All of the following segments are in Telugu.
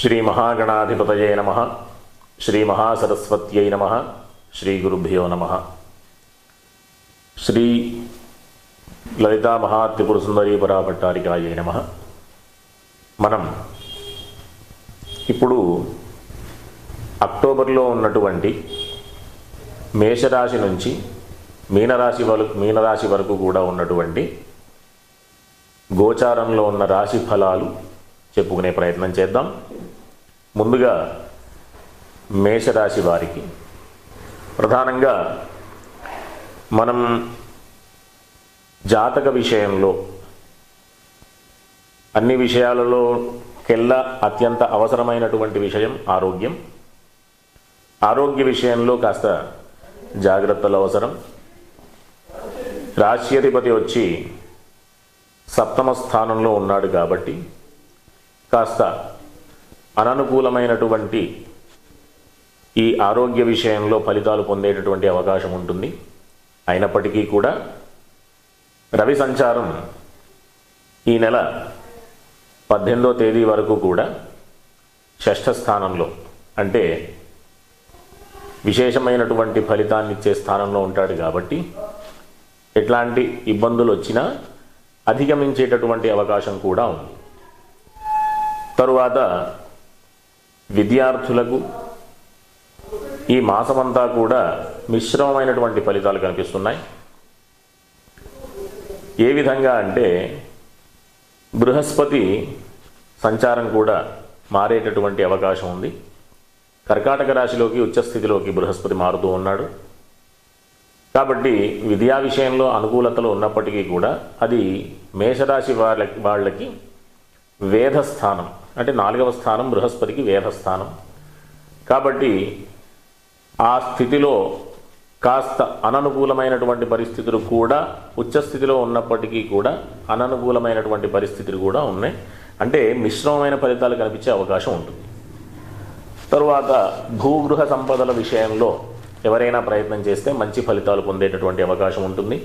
శ్రీ మహాగణాధిపతయే నమ శ్రీ మహాసరస్వత్యై నమ శ్రీ గురుభ్యో నమ శ్రీ లలితా మహాత్రిపుర సుందరీ పరాభట్టారికాయే నమ మనం ఇప్పుడు అక్టోబర్లో ఉన్నటువంటి మేషరాశి నుంచి మీనరాశి వరకు మీనరాశి వరకు కూడా ఉన్నటువంటి గోచారంలో ఉన్న రాశి ఫలాలు చెప్పుకునే ప్రయత్నం చేద్దాం. ముందుగా మేషరాశి వారికి ప్రధానంగా మనం జాతక విషయంలో అన్ని విషయాలలో కెల్లా అత్యంత అవసరమైనటువంటి విషయం ఆరోగ్యం. ఆరోగ్య విషయంలో కాస్త జాగ్రత్తలు అవసరం. రాశ్యాధిపతి వచ్చి సప్తమ స్థానంలో ఉన్నాడు కాబట్టి కాస్త అననుకూలమైనటువంటి ఈ ఆరోగ్య విషయంలో ఫలితాలు పొందేటటువంటి అవకాశం ఉంటుంది. అయినప్పటికీ కూడా రవి సంచారం ఈ నెల పద్దెనిమిదో తేదీ వరకు కూడా షష్ఠ స్థానంలో అంటే విశేషమైనటువంటి ఫలితాన్ని ఇచ్చే స్థానంలో ఉంటాడు కాబట్టి ఎట్లాంటి ఇబ్బందులు వచ్చినా అధిగమించేటటువంటి అవకాశం కూడా ఉంది. తరువాత విద్యార్థులకు ఈ మాసమంతా కూడా మిశ్రమమైనటువంటి ఫలితాలు కనిపిస్తున్నాయి. ఏ విధంగా అంటే బృహస్పతి సంచారం కూడా మారేటటువంటి అవకాశం ఉంది. కర్కాటక రాశిలోకి ఉచ్చస్థితిలోకి బృహస్పతి మారుతూ ఉన్నాడు. కాబట్టి విద్యా విషయంలో అనుకూలతలు ఉన్నప్పటికీ కూడా అది మేషరాశి వాళ్ళకి వాళ్ళకి వేధస్థానం అంటే నాలుగవ స్థానం బృహస్పతికి వేధస్థానం కాబట్టి ఆ స్థితిలో కాస్త అననుకూలమైనటువంటి పరిస్థితులు కూడా ఉచ్చస్థితిలో ఉన్నప్పటికీ కూడా అననుకూలమైనటువంటి పరిస్థితులు కూడా ఉన్నాయి. అంటే మిశ్రమమైన ఫలితాలు కనిపించే అవకాశం ఉంటుంది. తరువాత భూగృహ సంపదల విషయంలో ఎవరైనా ప్రయత్నం చేస్తే మంచి ఫలితాలు పొందేటటువంటి అవకాశం ఉంటుంది.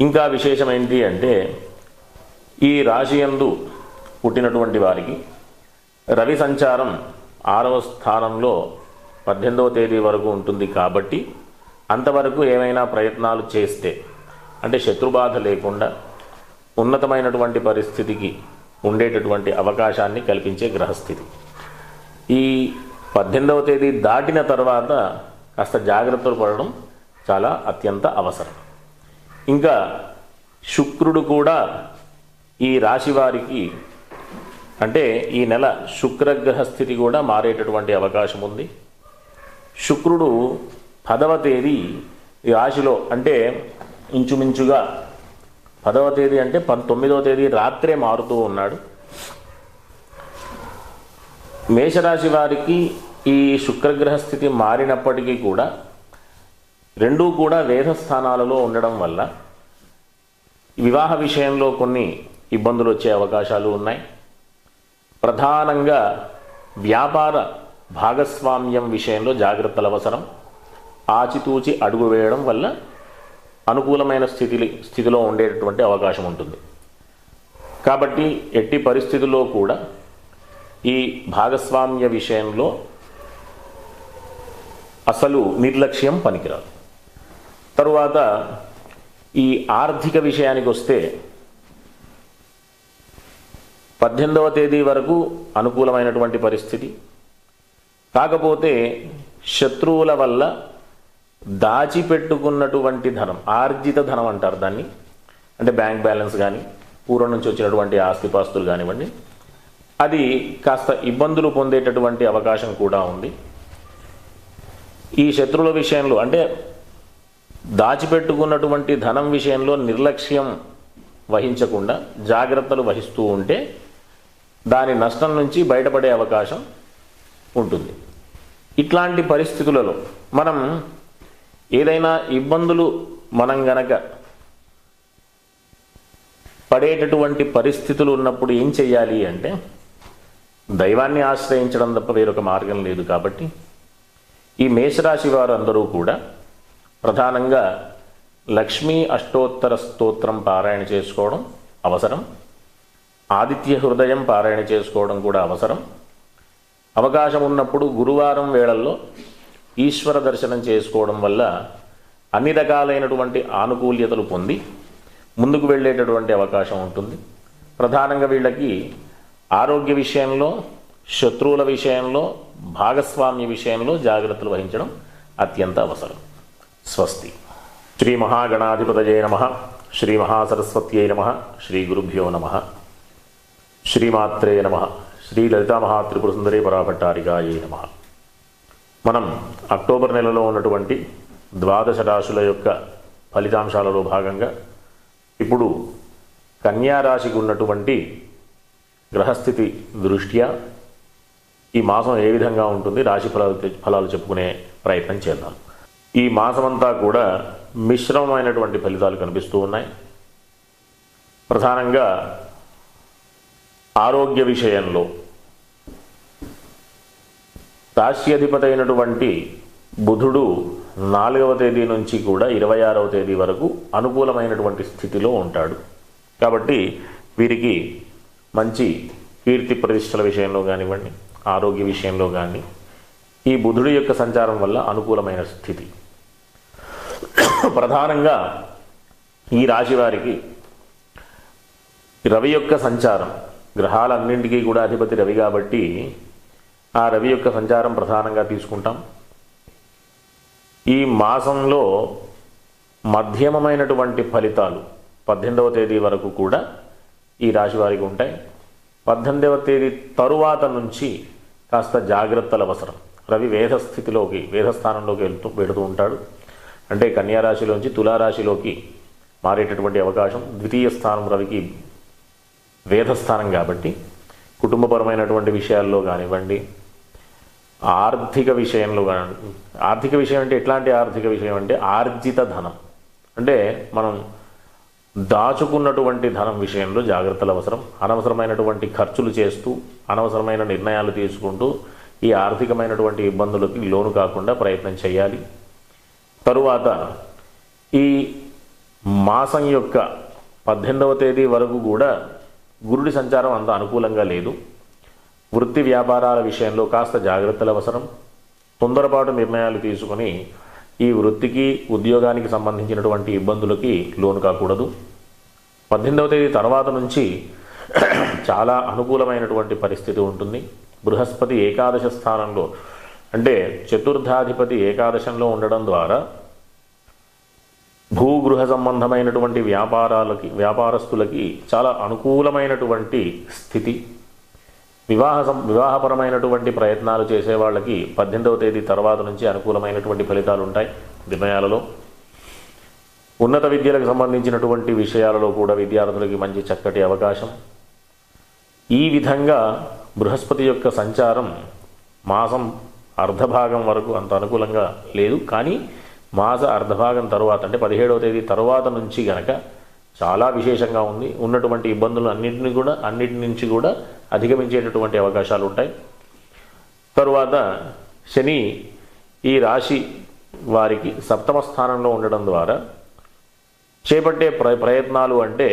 ఇంకా విశేషం ఏంటి అంటే ఈ రాశియందు పుట్టినటువంటి వారికి రవి సంచారం ఆరవ స్థానంలో పద్దెనిమిదవ తేదీ వరకు ఉంటుంది కాబట్టి అంతవరకు ఏమైనా ప్రయత్నాలు చేస్తే అంటే శత్రుబాధ లేకుండా ఉన్నతమైనటువంటి పరిస్థితికి ఉండేటటువంటి అవకాశాన్ని కల్పించే గ్రహస్థితి. ఈ పద్దెనిమిదవ తేదీ దాటిన తర్వాత కాస్త జాగ్రత్తలు పడడం చాలా అత్యంత అవసరం. ఇంకా శుక్రుడు కూడా ఈ రాశి వారికి అంటే ఈ నెల శుక్రగ్రహ స్థితి కూడా మారేటటువంటి అవకాశం ఉంది. శుక్రుడు పదవ తేదీ ఈ రాశిలో అంటే ఇంచుమించుగా పదవ తేదీ అంటే పంతొమ్మిదవ తేదీ రాత్రే మారుతూ ఉన్నాడు. మేషరాశి వారికి ఈ శుక్రగ్రహ స్థితి మారినప్పటికీ కూడా రెండూ కూడా వేద స్థానాలలో ఉండడం వల్ల వివాహ విషయంలో కొన్ని ఇబ్బందులు వచ్చే అవకాశాలు ఉన్నాయి. ప్రధానంగా వ్యాపార భాగస్వామ్యం విషయంలో జాగ్రత్తలు అవసరం. ఆచితూచి అడుగు వేయడం వల్ల అనుకూలమైన స్థితి స్థితిలో ఉండేటటువంటి అవకాశం ఉంటుంది. కాబట్టి ఎట్టి పరిస్థితుల్లో కూడా ఈ భాగస్వామ్య విషయంలో అసలు నిర్లక్ష్యం పనికిరాదు. తరువాత ఈ ఆర్థిక విషయానికి వస్తే పద్దెనిమిదవ తేదీ వరకు అనుకూలమైనటువంటి పరిస్థితి. కాకపోతే శత్రువుల వల్ల దాచిపెట్టుకున్నటువంటి ధనం ఆర్జిత ధనం అంటారు దాన్ని. అంటే బ్యాంక్ బ్యాలెన్స్ కానీ పూర్వం నుంచి వచ్చినటువంటి ఆస్తిపాస్తులు కానివ్వండి. అది కాస్త ఇబ్బందులు పొందేటటువంటి అవకాశం కూడా ఉంది. ఈ శత్రువుల విషయంలో అంటే దాచిపెట్టుకున్నటువంటి ధనం విషయంలో నిర్లక్ష్యం వహించకుండా జాగ్రత్తలు వహిస్తూ ఉంటే దాని నష్టం నుంచి బయటపడే అవకాశం ఉంటుంది. ఇట్లాంటి పరిస్థితులలో మనం ఏదైనా ఇబ్బందులు మనం గనక పడేటటువంటి పరిస్థితులు ఉన్నప్పుడు ఏం చెయ్యాలి అంటే దైవాన్ని ఆశ్రయించడం తప్ప వేరొక మార్గం లేదు కాబట్టి ఈ మేషరాశి వారు అందరూ కూడా ప్రధానంగా లక్ష్మీ అష్టోత్తర స్తోత్రం పారాయణ చేసుకోవడం అవసరం. ఆదిత్య హృదయం పారాయణ చేసుకోవడం కూడా అవసరం. అవకాశం ఉన్నప్పుడు గురువారం వేళల్లో ఈశ్వర దర్శనం చేసుకోవడం వల్ల అన్ని రకాలైనటువంటి ఆనుకూల్యతలు పొంది ముందుకు వెళ్ళేటటువంటి అవకాశం ఉంటుంది. ప్రధానంగా వీళ్ళకి ఆరోగ్య విషయంలో శత్రువుల విషయంలో భాగస్వామ్య విషయంలో జాగ్రత్తలు వహించడం అత్యంత అవసరం. స్వస్తి. శ్రీ మహాగణాధిపతయే నమ. శ్రీ మహాసరస్వత్యై నమ. శ్రీ గురుభ్యో నమ. శ్రీమాత్రే నమ. శ్రీ లలితామహాత్రిపుర సుందరి పరాభట్టారికాయే నమ. మనం అక్టోబర్ నెలలో ఉన్నటువంటి ద్వాదశ రాశుల యొక్క ఫలితాంశాలలో భాగంగా ఇప్పుడు కన్యా రాశికి ఉన్నటువంటి గ్రహస్థితి దృష్ట్యా ఈ మాసం ఏ విధంగా ఉంటుంది? రాశి ఫలాలు ఫలాలు చెప్పుకునే ప్రయత్నం చేద్దాం. ఈ మాసమంతా కూడా మిశ్రమమైనటువంటి ఫలితాలు కనిపిస్తూ ఉన్నాయి. ప్రధానంగా ఆరోగ్య విషయంలో రాశ్యాధిపతి అయినటువంటి బుధుడు నాలుగవ తేదీ నుంచి కూడా ఇరవై ఆరవ తేదీ వరకు అనుకూలమైనటువంటి స్థితిలో ఉంటాడు. కాబట్టి వీరికి మంచి కీర్తి ప్రతిష్టల విషయంలో కానివ్వండి ఆరోగ్య విషయంలో కానీ ఈ బుధుడి యొక్క సంచారం వల్ల అనుకూలమైన స్థితి. ప్రధానంగా ఈ రాశి వారికి రవి యొక్క సంచారం గ్రహాలన్నింటికీ కూడా అధిపతి రవి కాబట్టి ఆ రవి యొక్క సంచారం ప్రధానంగా తీసుకుంటాం. ఈ మాసంలో మధ్యమమైనటువంటి ఫలితాలు పద్దెనిమిదవ తేదీ వరకు కూడా ఈ రాశి వారికి ఉంటాయి. పద్దెనిమిదవ తేదీ తరువాత నుంచి కాస్త జాగ్రత్తలు అవసరం. రవి వేధస్థితిలోకి వేధస్థానంలోకి వెళ్తూ పెడుతూ ఉంటాడు. అంటే కన్యారాశిలోంచి తులారాశిలోకి మారేటటువంటి అవకాశం ద్వితీయ స్థానం రవికి వేదస్థానం కాబట్టి కుటుంబపరమైనటువంటి విషయాల్లో కానివ్వండి ఆర్థిక విషయంలో కానివ్వండి ఆర్థిక విషయం అంటే ఎట్లాంటి ఆర్థిక విషయం అంటే ఆర్జిత ధనం. అంటే మనం దాచుకున్నటువంటి ధనం విషయంలో జాగ్రత్తలు అవసరం. అనవసరమైనటువంటి ఖర్చులు చేస్తూ అనవసరమైన నిర్ణయాలు తీసుకుంటూ ఈ ఆర్థికమైనటువంటి ఇబ్బందులకి లోను కాకుండా ప్రయత్నం చేయాలి. తరువాత ఈ మాసం యొక్క పద్దెనిమిదవ తేదీ వరకు కూడా గురుడి సంచారం అంత అనుకూలంగా లేదు. వృత్తి వ్యాపారాల విషయంలో కాస్త జాగ్రత్తలు అవసరం. తొందరపాటు నిర్ణయాలు తీసుకొని ఈ వృత్తికి ఉద్యోగానికి సంబంధించినటువంటి ఇబ్బందులకి లోను కాకూడదు. పద్దెనిమిదవ తేదీ తర్వాత నుంచి చాలా అనుకూలమైనటువంటి పరిస్థితి ఉంటుంది. బృహస్పతి ఏకాదశ స్థానంలో అంటే చతుర్థాధిపతి ఏకాదశంలో ఉండడం ద్వారా భూగృహ సంబంధమైనటువంటి వ్యాపారాలకి వ్యాపారస్తులకి చాలా అనుకూలమైనటువంటి స్థితి. వివాహ సం వివాహపరమైనటువంటి ప్రయత్నాలు చేసే వాళ్ళకి పద్దెనిమిదవ తేదీ తర్వాత నుంచి అనుకూలమైనటువంటి ఫలితాలు ఉంటాయి నిర్ణయాలలో. ఉన్నత విద్యలకు సంబంధించినటువంటి విషయాలలో కూడా విద్యార్థులకి మంచి చక్కటి అవకాశం. ఈ విధంగా బృహస్పతి యొక్క సంచారం మాసం అర్ధభాగం వరకు అంత అనుకూలంగా లేదు. కానీ మాస అర్ధభాగం తరువాత అంటే పదిహేడవ తేదీ తరువాత నుంచి గనక చాలా విశేషంగా ఉంది. ఉన్నటువంటి ఇబ్బందులు అన్నింటిని కూడా అన్నిటి నుంచి కూడా అధిగమించేటటువంటి అవకాశాలు ఉంటాయి. తరువాత శని ఈ రాశి వారికి సప్తమ స్థానంలో ఉండడం ద్వారా చేపట్టే ప్ర ప్రయత్నాలు అంటే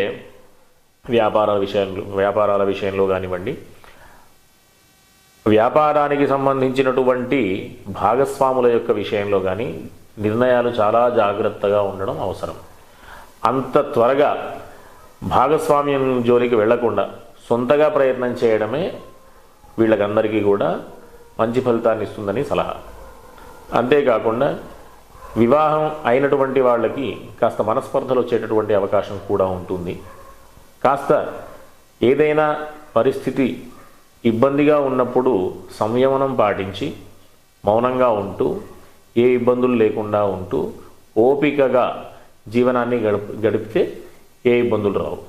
వ్యాపారాల విషయంలో వ్యాపారాల విషయంలో కానివ్వండి వ్యాపారానికి సంబంధించినటువంటి భాగస్వాముల యొక్క విషయంలో కానీ నిర్ణయాలు చాలా జాగ్రత్తగా ఉండడం అవసరం. అంత త్వరగా భాగస్వామ్యం జోలికి వెళ్ళకుండా సొంతగా ప్రయత్నం చేయడమే వీళ్ళకందరికీ కూడా మంచి ఫలితాన్ని ఇస్తుందని సలహా. అంతేకాకుండా వివాహం అయినటువంటి వాళ్ళకి కాస్త మనస్పర్ధలు వచ్చేటటువంటి అవకాశం కూడా ఉంటుంది. కాస్త ఏదైనా పరిస్థితి ఇబ్బందిగా ఉన్నప్పుడు సంయమనం పాటించి మౌనంగా ఉంటూ ఏ ఇబ్బందులు లేకుండా ఉంటూ ఓపికగా జీవనాన్ని గడప గడిపితే ఏ ఇబ్బందులు రావు.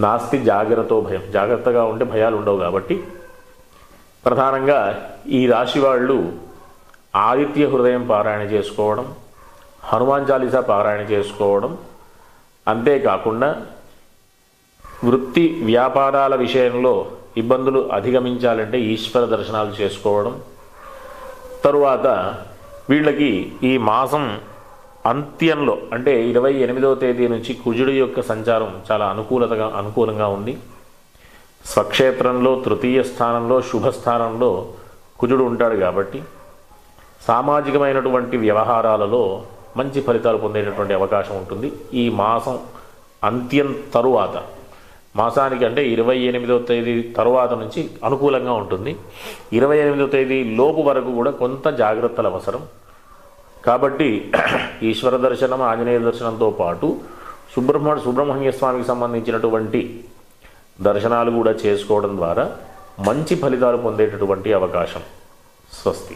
నాస్తి జాగ్రత్త భయం. జాగ్రత్తగా ఉంటే భయాలు ఉండవు కాబట్టి. ప్రధానంగా ఈ రాశి వాళ్ళు ఆదిత్య హృదయం పారాయణ చేసుకోవడం హనుమాన్ చాలీసా పారాయణ చేసుకోవడం అంతేకాకుండా వృత్తి వ్యాపారాల విషయంలో ఇబ్బందులు అధిగమించాలంటే ఈశ్వర దర్శనాలు చేసుకోవడం తరువాత వీళ్ళకి ఈ మాసం అంత్యంలో అంటే ఇరవై ఎనిమిదవ తేదీ నుంచి కుజుడి యొక్క సంచారం చాలా అనుకూలతగా అనుకూలంగా ఉంది. స్వక్షేత్రంలో తృతీయ స్థానంలో శుభస్థానంలో కుజుడు ఉంటాడు కాబట్టి సామాజికమైనటువంటి వ్యవహారాలలో మంచి ఫలితాలు పొందేటటువంటి అవకాశం ఉంటుంది. ఈ మాసం అంత్యం తరువాత మాసానికి అంటే ఇరవై ఎనిమిదో తేదీ తరువాత నుంచి అనుకూలంగా ఉంటుంది. ఇరవై ఎనిమిదో తేదీ లోపు వరకు కూడా కొంత జాగ్రత్తలు అవసరం. కాబట్టి ఈశ్వర దర్శనం ఆంజనేయ దర్శనంతో పాటు సుబ్రహ్మణ్య సుబ్రహ్మణ్య స్వామికి సంబంధించినటువంటి దర్శనాలు కూడా చేసుకోవడం ద్వారా మంచి ఫలితాలు పొందేటటువంటి అవకాశం స్వస్తి.